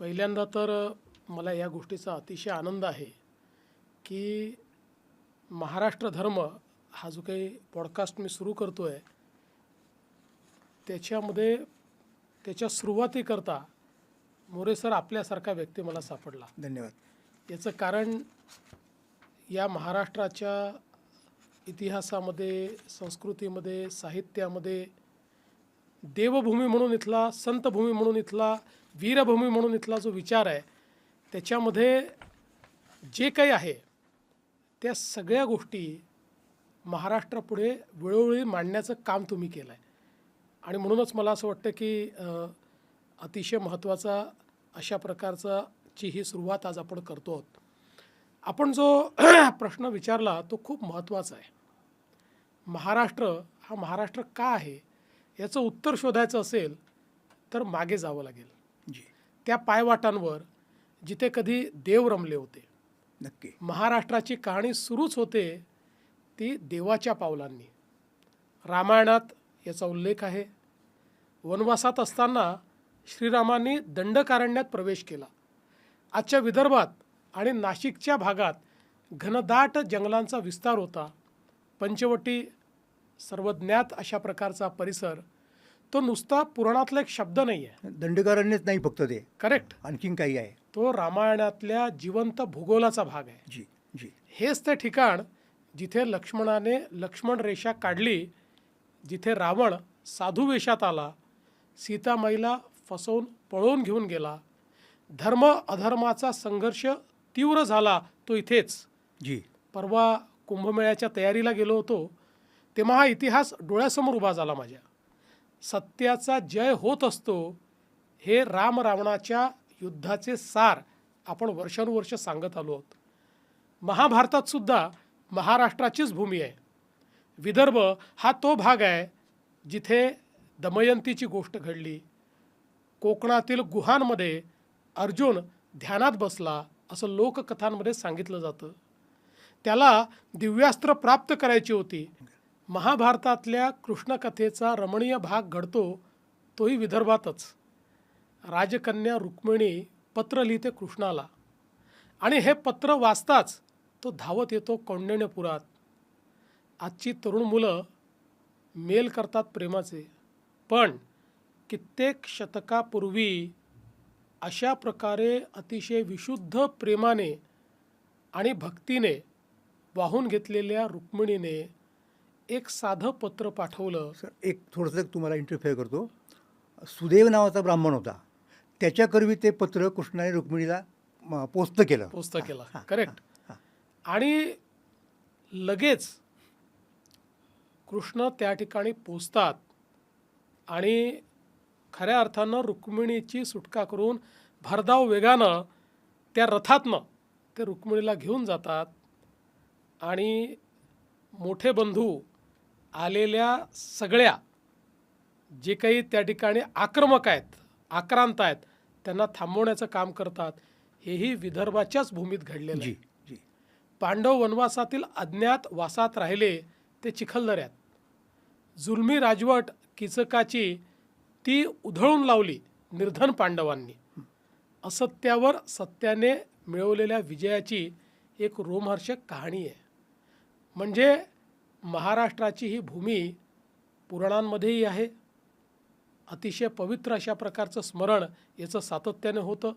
पहिल्यांदा तर मला या गोष्टीचा अतिशय आनंद आहे की महाराष्ट्र धर्म हा जो काही पॉडकास्ट मी सुरू करतो आहे त्याच्यामध्ये त्याच्या सुरुवातीकरता मोरे सर आपल्यासारखा व्यक्ती मला सापडला. धन्यवाद. याचं कारण या महाराष्ट्राच्या इतिहासामध्ये संस्कृतीमध्ये साहित्यामध्ये देवभूमी म्हणून इथला संतभूमी म्हणून इथला वीरभूमी म्हणून इथला जो विचार आहे त्याच्यामध्ये जे काही आहे त्या सगळ्या गोष्टी महाराष्ट्रापुढे वेळोवेळी मांडण्याचं काम तुम्ही केलं आहे आणि म्हणूनच मला असं वाटतं की अतिशय महत्त्वाचा अशा प्रकारचा ची ही सुरुवात आज आपण करतो आहोत. आपण जो प्रश्न विचारला तो खूप महत्त्वाचा आहे. महाराष्ट्र हा महाराष्ट्र का आहे याचं उत्तर शोधायचं असेल तर मागे जावं लागेल. त्या पायवाटांवर जिथे कधी देव रमले होते. नक्की. महाराष्ट्राची कहाणी सुरूच होते ती देवाच्या पावलांनी. रामायणात याचा उल्लेख आहे. वनवासात असताना श्रीरामांनी दंडकारण्यात प्रवेश केला. आजच्या विदर्भात आणि नाशिकच्या भागात घनदाट जंगलांचा विस्तार होता. पंचवटी सर्वज्ञात अशा प्रकारचा परिसर तो नुसता पुराणातला एक शब्द नाही आहे दंडकारण्यच नाही फक्त ते. करेक्ट आणखीन काही आहे. तो रामायणातल्या जिवंत भूगोलाचा भाग आहे. जी जी. हेच ते ठिकाण जिथे लक्ष्मणाने लक्ष्मण रेषा काढली जिथे रावण साधू वेशात आला सीतामाईला फसवून पळवून घेऊन गेला धर्म अधर्माचा संघर्ष तीव्र झाला तो इथेच. जी. परवा कुंभमेळ्याच्या तयारीला गेलो होतो तेव्हा हा इतिहास डोळ्यासमोर उभा झाला माझ्या. सत्याचा जय होत असतो हे राम रावणाच्या युद्धाचे सार आपण वर्षानुवर्ष सांगत आलो आहोत. महाभारतात सुद्धा महाराष्ट्राचीच भूमी आहे. विदर्भ हा तो भाग आहे जिथे दमयंतीची गोष्ट घडली. कोकणातील गुहांमध्ये अर्जुन ध्यानात बसला असं लोककथांमध्ये सांगितलं जातं. त्याला दिव्यास्त्र प्राप्त करायची होती. महाभारतातल्या कृष्णकथेचा रमणीय भाग घडतो तोही विदर्भातच. राजकन्या रुक्मिणी पत्र लिहिते कृष्णाला. आणि हे पत्र वाचताच तो धावत येतो कौंडण्यपुरात. आजची तरुण मुलं मेल करतात प्रेमाचे. पण कित्येक शतकापूर्वी अशा प्रकारे अतिशय विशुद्ध प्रेमाने आणि भक्तीने वाहून घेतलेल्या रुक्मिणीने एक साधं पत्र पाठवलं. सर एक थोडंसं तुम्हाला इंटरफेअर करतो. सुदैव नावाचा ब्राह्मण होता. त्याच्याकरवी ते पत्र कृष्णाने रुक्मिणीला पोस्त केलं. पोस्त केला. करेक्ट. आणि लगेच कृष्ण त्या ठिकाणी पोचतात आणि खऱ्या अर्थानं रुक्मिणीची सुटका करून भरधाव वेगानं त्या रथातनं ते रुक्मिणीला घेऊन जातात. आणि मोठे बंधू आलेल्या सगळ्या जे काही त्या ठिकाणी आक्रमक आहेत आक्रांत आहेत त्यांना थांबवण्याचं काम करतात हेही विदर्भाच्याच भूमीत घडलेलं आहे. जी जी. पांडव वनवासातील अज्ञात वासात राहिले ते चिखलदऱ्यात. जुलमी राजवट किचकाची ती उधळून लावली निर्धन पांडवांनी. असत्यावर सत्याने मिळवलेल्या विजयाची एक रोमहर्षक कहाणी आहे. म्हणजे महाराष्ट्राची ही भूमी पुराणांमध्येही आहे. अतिशय पवित्र अशा प्रकारचं स्मरण याचं सातत्याने होतं.